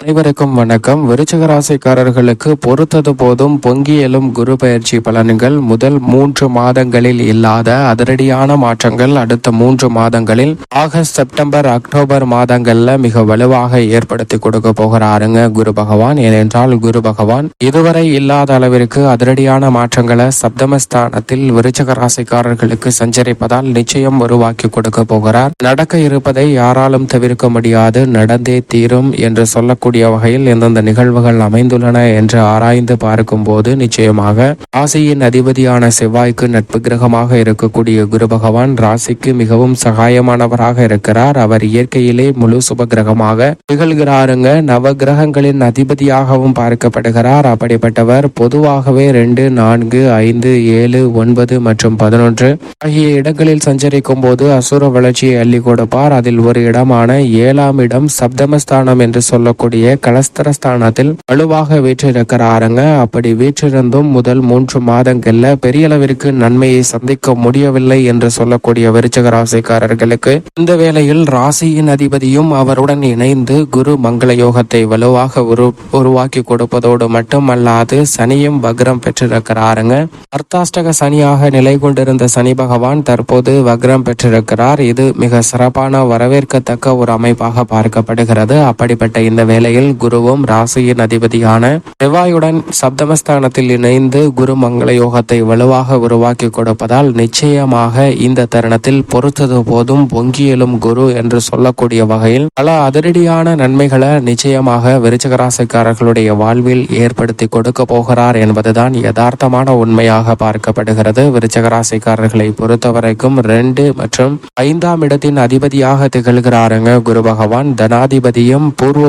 அனைவருக்கும் வணக்கம். விருச்சக ராசிக்காரர்களுக்கு பொறுத்தது போதும் பொங்கி எழும் குரு பயிற்சி பலன்கள் முதல் மூன்று மாதங்களில் இல்லாத அதிரடியான மாற்றங்கள் அடுத்த மூன்று மாதங்களில் ஆகஸ்ட் செப்டம்பர் அக்டோபர் மாதங்கள்ல மிக வலுவாக ஏற்படுத்தி கொடுக்க போகிறாருங்க குரு பகவான். ஏனென்றால் குரு பகவான் இதுவரை இல்லாத அளவிற்கு அதிரடியான மாற்றங்களை சப்தமஸ்தானத்தில் விருச்சக ராசிக்காரர்களுக்கு சஞ்சரிப்பதால் நிச்சயம் உருவாக்கி கொடுக்க போகிறார். நடக்க இருப்பதை யாராலும் தவிர்க்க முடியாது. நடந்தே தீரும் என்று சொல்ல சொல்லக்கூடிய வகையில் எந்தெந்த நிகழ்வுகள் அமைந்துள்ளன என்று ஆராய்ந்து பார்க்கும்போது நிச்சயமாக ராசியின் அதிபதியான செவ்வாய்க்கு நட்பு கிரகமாக இருக்கக்கூடிய குரு பகவான் ராசிக்கு மிகவும் சகாயமானவராக இருக்கிறார். அவர் இயற்கையிலே முழு சுப கிரகமாக திகழ்கிறாருங்க. நவ கிரகங்களின் அதிபதியாகவும் பார்க்கப்படுகிறார். அப்படிப்பட்டவர் பொதுவாகவே ரெண்டு நான்கு ஐந்து ஏழு ஒன்பது மற்றும் பதினொன்று ஆகிய இடங்களில் சஞ்சரிக்கும் போது அசுர வளர்ச்சியை அள்ளி கொடுப்பார். அதில் ஒரு இடமான ஏழாம் இடம் சப்தமஸ்தானம் என்று சொல்லக்கூடிய கலஸ்தரஸ்தானத்தில் வலுவாக வீற்றிருக்கிறாருங்க. அப்படி வீற்றிருந்தும் முதல் மூன்று மாதங்கள்ல பெரிய அளவிற்கு நன்மையை சந்திக்க முடியவில்லை என்று சொல்லக்கூடிய விருச்சக ராசிக்காரர்களுக்கு இந்த வேளையில் ராசியின் அதிபதியும் அவருடன் இணைந்து குரு மங்கள யோகத்தை வலுவாக உரு உருவாக்கி கொடுப்பதோடு மட்டுமல்லாது சனியும் வக்ரம் பெற்றிருக்கிறாருங்க. அர்த்தாஷ்டக சனியாக நிலை கொண்டிருந்த சனி பகவான் தற்போது வக்ரம் பெற்றிருக்கிறார். இது மிக சிறப்பான வரவேற்கத்தக்க ஒரு அமைப்பாக பார்க்கப்படுகிறது. அப்படிப்பட்ட இந்த வேலை நிலையில் குருவும் ராசியின் அதிபதியான செவ்வாயுடன் சப்தமஸ்தானத்தில் இணைந்து குரு மங்கள யோகத்தை வலுவாக உருவாக்கி கொடுப்பதால் நிச்சயமாக இந்த தருணத்தில் பொறுத்தது போதும் பொங்கியலும் குரு என்று சொல்லக்கூடிய வகையில் பல அதிரடியான நன்மைகளை நிச்சயமாக விருச்சகராசிக்காரர்களுடைய வாழ்வில் ஏற்படுத்தி கொடுக்க போகிறார் என்பதுதான் யதார்த்தமான உண்மையாக பார்க்கப்படுகிறது. விருச்சகராசிக்காரர்களை பொறுத்தவரைக்கும் ரெண்டு மற்றும் ஐந்தாம் இடத்தின் அதிபதியாக திகழ்கிறாருங்க குரு பகவான். தனாதிபதியும் பூர்வ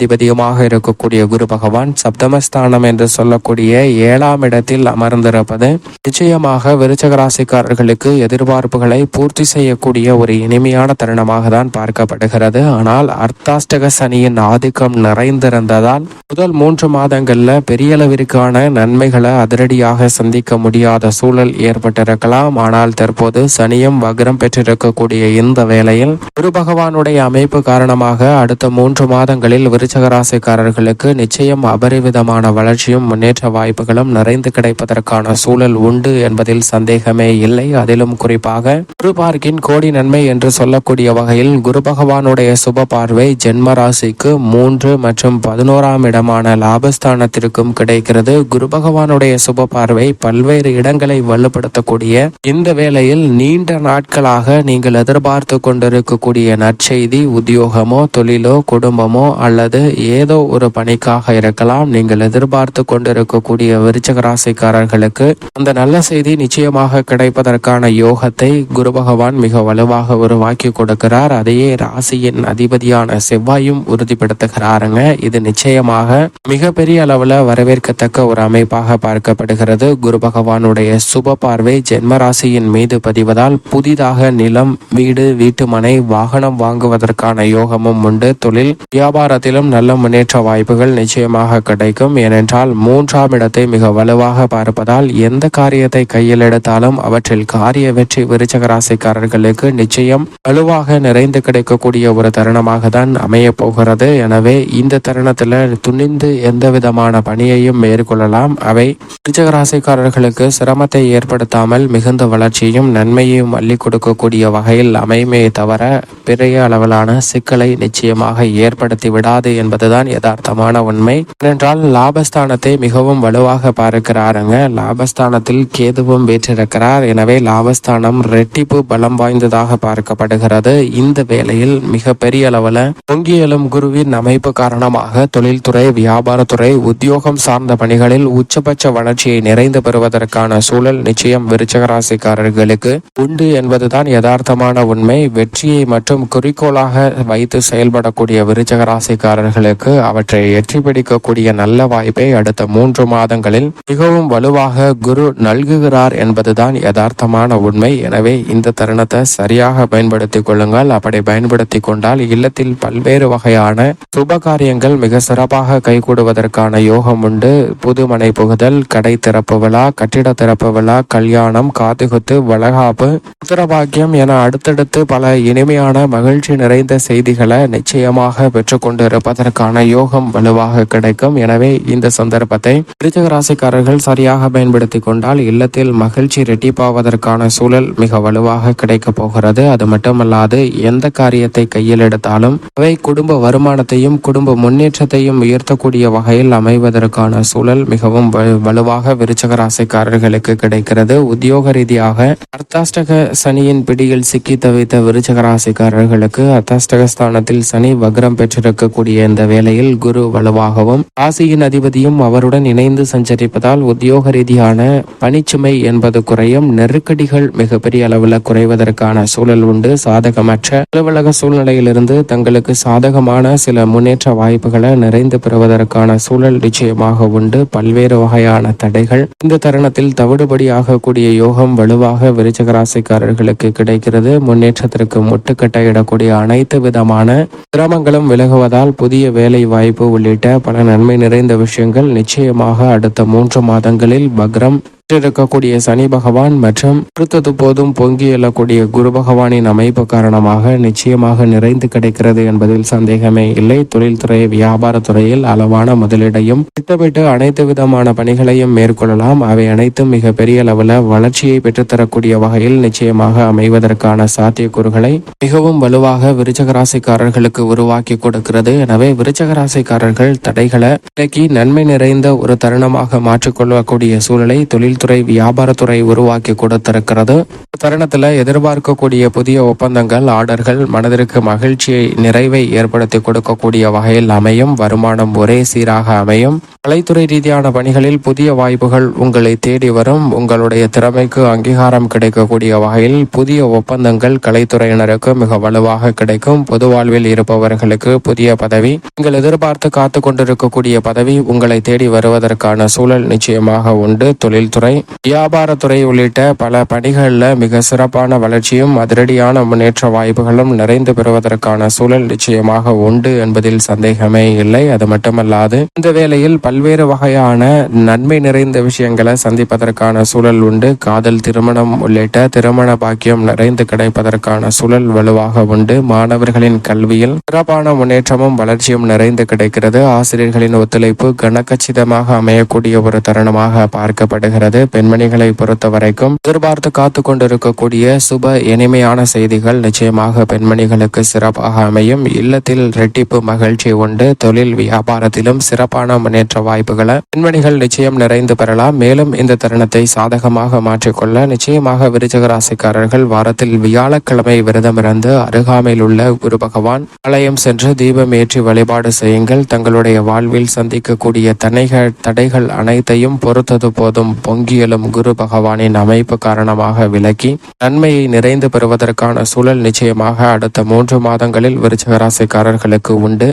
அதிபதியுமாக இருக்கக்கூடிய குரு பகவான் சப்தமஸ்தானம் என்று சொல்லக்கூடிய ஏழாம் இடத்தில் அமர்ந்திருப்பது நிச்சயமாக விருச்சக ராசிக்காரர்களுக்கு எதிர்பார்ப்புகளை பூர்த்தி செய்யக்கூடிய ஒரு இனிமையான தருணமாக தான் பார்க்கப்படுகிறது. ஆனால் அர்த்தாஷ்டக சனியின் ஆதிக்கம் நிறைந்திருந்ததால் முதல் மூன்று மாதங்கள்ல பெரிய அளவிற்கான நன்மைகளை அதிரடியாக சந்திக்க முடியாத சூழல் ஏற்பட்டிருக்கலாம். ஆனால் தற்போது சனியும் வக்ரம் பெற்றிருக்கக்கூடிய இந்த வேளையில் குரு பகவானுடைய அமைப்பு காரணமாக அடுத்த மூன்று மாதங்களில் விருச்ச சகராசிக்காரர்களுக்கு நிச்சயம் அபரிவிதமான வளர்ச்சியும் முன்னேற்ற வாய்ப்புகளும் நிறைந்து கிடைப்பதற்கான சூழல் உண்டு என்பதில் சந்தேகமே இல்லை. அதிலும் குறிப்பாக குரு பார்க்கின் கோடி நன்மை என்று சொல்லக்கூடிய வகையில் குரு பகவானுடைய சுப பார்வை ஜென்ம ராசிக்கு மூன்று மற்றும் பதினோராம் இடமான லாபஸ்தானத்திற்கும் கிடைக்கிறது. குரு பகவானுடைய சுப பார்வை பல்வேறு இடங்களை வலுப்படுத்தக்கூடிய இந்த வேளையில் நீண்ட நாட்களாக நீங்கள் எதிர்பார்த்து கொண்டிருக்கக்கூடிய நற்செய்தி உத்தியோகமோ தொழிலோ குடும்பமோ அல்லது ஏதோ ஒரு பணிக்காக இருக்கலாம். நீங்கள் எதிர்பார்த்து கொண்டிருக்கக்கூடிய விருச்சக ராசிக்காரர்களுக்கு அந்த நல்ல செய்தி நிச்சயமாக கிடைப்பதற்கான யோகத்தை குரு பகவான் மிக வலுவாக உருவாக்கி கொடுக்கிறார். அதையே ராசியின் அதிபதியான செவ்வாயும் உறுதிப்படுத்துகிறாருங்க. இது நிச்சயமாக மிகப்பெரிய அளவுல வரவேற்கத்தக்க ஒரு அமைப்பாக பார்க்கப்படுகிறது. குரு பகவானுடைய சுப பார்வை ஜென்ம ராசியின் மீது பதிவதால் புதிதாக நிலம் வீடு வீட்டுமனை வாகனம் வாங்குவதற்கான யோகமும் உண்டு. தொழில் வியாபாரத்திலும் நல்ல முன்னேற்ற வாய்ப்புகள் நிச்சயமாக கிடைக்கும். ஏனென்றால் மூன்றாம் இடத்தை மிக வலுவாக பார்ப்பதால் எந்த காரியத்தை கையில் எடுத்தாலும் அவற்றில் காரிய வெற்றி விருச்சக ராசிக்காரர்களுக்கு நிச்சயம் வலுவாக நிறைந்து கிடைக்கக்கூடிய ஒரு தருணமாக தான் அமைய போகிறது. எனவே இந்த தருணத்தில் துணிந்து எந்த விதமான பணியையும் மேற்கொள்ளலாம். அவை விருச்சக ராசிக்காரர்களுக்கு சிரமத்தை ஏற்படுத்தாமல் மிகுந்த வளர்ச்சியும் நன்மையையும் அள்ளி கொடுக்கக்கூடிய வகையில் அமையுமே தவிர பெரிய அளவிலான சிக்கலை நிச்சயமாக ஏற்படுத்தி விடாது என்பதுதான் யதார்த்தமான உண்மை. ஏனென்றால் லாபஸ்தானத்தை மிகவும் வலுவாக பார்க்கிறாருங்க லாபஸ்தானத்தில் கேதுவும் வீற்றிருக்கிறார். எனவே லாபஸ்தானம் ரெட்டிப்பு பலம் வாய்ந்ததாக பார்க்கப்படுகிறது. இந்த வேளையில் மிக பெரிய அளவுல பொங்கியலும் குருவின் அமைப்பு காரணமாக தொழில்துறை வியாபாரத்துறை உத்தியோகம் சார்ந்த பணிகளில் உச்சபட்ச வளர்ச்சியை நிறைந்து பெறுவதற்கான சூழல் நிச்சயம் விருச்சகராசிக்காரர்களுக்கு உண்டு என்பதுதான் யதார்த்தமான உண்மை. வெற்றியை மற்றும் குறிக்கோளாக வைத்து செயல்படக்கூடிய விருச்சகராசிக்காரர் ராசிக்காரர்களுக்கு அவற்றை எற்றி பிடிக்கக்கூடிய நல்ல வாய்ப்பை அடுத்த மூன்று மாதங்களில் மிகவும் வலுவாக குரு நல்குகிறார் என்பதுதான் யதார்த்தமான உண்மை. எனவே இந்த தருணத்தை சரியாக பயன்படுத்திக் கொள்ளுங்கள். அப்படி பயன்படுத்தி கொண்டால் இல்லத்தில் பல்வேறு வகையான சுப காரியங்கள் மிக சிறப்பாக கைகூடுவதற்கான யோகம் உண்டு. புதுமனை புகுதல் கடை திறப்பு விழா கட்டிட திறப்பு விழா கல்யாணம் காதுகுத்து வளகாப்பு உத்தரபாக்கியம் என அடுத்தடுத்து பல இனிமையான மகிழ்ச்சி நிறைந்த செய்திகளை நிச்சயமாக பெற்றுக்கொண்டிருப்ப இருப்பதற்கான யோகம் வலுவாக கிடைக்கும். எனவே இந்த சந்தர்ப்பத்தை விருச்சக ராசிக்காரர்கள் சரியாக பயன்படுத்திக் கொண்டால் இல்லத்தில் மகிழ்ச்சி ரெட்டிப்பாவதற்கான சூழல் மிக வலுவாக கிடைக்கப் போகிறது. அது மட்டுமல்லாது எந்த காரியத்தை கையில் எடுத்தாலும் அவை குடும்ப வருமானத்தையும் குடும்ப முன்னேற்றத்தையும் உயர்த்தக்கூடிய வகையில் அமைவதற்கான சூழல் மிகவும் வலுவாக விருச்சக ராசிக்காரர்களுக்கு கிடைக்கிறது. உத்தியோக ரீதியாக அர்த்தாஷ்டக சனியின் பிடியில் சிக்கி தவித்த விருச்சக ராசிக்காரர்களுக்கு அர்த்தாஷ்டக ஸ்தானத்தில் சனி வக்ரம் பெற்றிருக்கக்கூடிய இந்த வேளையில் குரு வலுவாகவும் ராசியின் அதிபதியும் அவருடன் இணைந்து சஞ்சரிப்பதால் உத்தியோக ரீதியான பணிச்சுமை என்பது குறையும். நெருக்கடிகள் மிகப்பெரிய அளவில் குறைவதற்கான சூழல் உண்டு. சாதகமற்ற அலுவலக சூழ்நிலையிலிருந்து தங்களுக்கு சாதகமான சில முன்னேற்ற வாய்ப்புகளை நிறைந்து பெறுவதற்கான சூழல் நிச்சயமாக உண்டு. பல்வேறு வகையான தடைகள். இந்த தருணத்தில் தவிடுபடியாகக்கூடிய யோகம் வலுவாக விருச்சக ராசிக்காரர்களுக்கு கிடைக்கிறது. முன்னேற்றத்திற்கு முட்டுக்கட்டையிடக்கூடிய அனைத்து விதமான சிரமங்களும் விலகுவதால் புதிய வேலை வாய்ப்பு உள்ளிட்ட பல நன்மை நிறைந்த விஷயங்கள் நிச்சயமாக அடுத்த மூன்று மாதங்களில் பக்ரம் இருக்கக்கூடிய சனி பகவான் மற்றும் அடுத்தது போதும் பொங்கி எழக்கூடிய குரு பகவானின் அமைப்பு காரணமாக நிச்சயமாக நிறைந்து கிடைக்கிறது என்பதில் சந்தேகமே இல்லை. தொழில்துறை வியாபாரத்துறையில் அளவான முதலீடையும் திட்டமிட்டு அனைத்து விதமான பணிகளையும் மேற்கொள்ளலாம். அவை அனைத்தும் மிக பெரிய அளவில் வளர்ச்சியை பெற்றுத்தரக்கூடிய வகையில் நிச்சயமாக அமைவதற்கான சாத்தியக்கூறுகளை மிகவும் வலுவாக விருச்சக ராசிக்காரர்களுக்கு உருவாக்கி கொடுக்கிறது. எனவே விருச்சக ராசிக்காரர்கள் தடைகளை விலக்கி நன்மை நிறைந்த ஒரு தருணமாக மாற்றிக்கொள்ளக்கூடிய சூழலை தொழில் தொழில்துறை வியாபாரத்துறை உருவாக்கி கொடுத்திருக்கிறது. தருணத்தில் தருணத்துல எதிர்பார்க்கக்கூடிய புதிய ஒப்பந்தங்கள் ஆர்டர்கள் மனதிற்கு மகிழ்ச்சியை நிறைவை ஏற்படுத்தி கொடுக்கக்கூடிய வகையில் அமையும் வருமானம் ஒரே சீராக அமையும். கலைத்துறை ரீதியான பணிகளில் புதிய வாய்ப்புகள் உங்களை தேடி வரும். உங்களுடைய திறமைக்கு அங்கீகாரம் கிடைக்கக்கூடிய வகையில் புதிய ஒப்பந்தங்கள் கலைத்துறையினருக்கு மிக வலுவாக கிடைக்கும். பொது வாழ்வில் இருப்பவர்களுக்கு புதிய பதவி நீங்கள் எதிர்பார்த்து காத்து கொண்டிருக்கக்கூடிய பதவி உங்களை தேடி வருவதற்கான சூழல் நிச்சயமாக உண்டு. தொழில்துறை வியாபாரத்துறை உள்ளிட்ட பல பணிகளில் மிக சிறப்பான வளர்ச்சியும் அதிரடியான முன்னேற்ற வாய்ப்புகளும் நிறைந்து பெறுவதற்கான சூழல் நிச்சயமாக உண்டு என்பதில் சந்தேகமே இல்லை. அது மட்டுமல்லாது இந்த வேளையில் பல்வேறு வகையான நன்மை நிறைந்த விஷயங்களை சந்திப்பதற்கான சூழல் உண்டு. காதல் திருமணம் உள்ளிட்ட திருமண பாக்கியம் நிறைந்து கிடைப்பதற்கான சூழல் வலுவாக உண்டு. மாணவர்களின் கல்வியில் சிறப்பான முன்னேற்றமும் வளர்ச்சியும் நிறைந்து கிடைக்கிறது. ஆசிரியர்களின் ஒத்துழைப்பு கனக்கச்சிதமாக அமையக்கூடிய ஒரு தருணமாக பார்க்கப்படுகிறது. இருக்கிறது பெண்மணிகளை பொறுத்த வரைக்கும் எதிர்பார்த்து காத்து கொண்டிருக்கக்கூடிய சுப இனிமையான செய்திகள் நிச்சயமாக பெண்மணிகளுக்கு சிறப்பாக அமையும். இல்லத்தில் ரெட்டிப்பு மகிழ்ச்சி உண்டு. தொழில் வியாபாரத்திலும் சிறப்பான முன்னேற்ற வாய்ப்புகளை பெண்மணிகள் நிச்சயம் நிறைந்து பெறலாம். மேலும் இந்த தருணத்தை சாதகமாக மாற்றிக்கொள்ள நிச்சயமாக விருச்சகராசிக்காரர்கள் வாரத்தில் வியாழக்கிழமை விரதமிருந்து அருகாமையில் உள்ள குரு பகவான் ஆலயம் சென்று தீபம் ஏற்றி வழிபாடு செய்யுங்கள். தங்களுடைய வாழ்வில் சந்திக்கக்கூடிய தடைகள் தடைகள் அனைத்தையும் பொறுத்தது போதும். பொங்கல் பொங்கியலும் குரு பகவானின் அமைப்பு காரணமாக விலகி நன்மையை நிறைந்து பெறுவதற்கான சூழல் நிச்சயமாக அடுத்த மூன்று மாதங்களில் விருச்சகராசிக்காரர்களுக்கு உண்டு.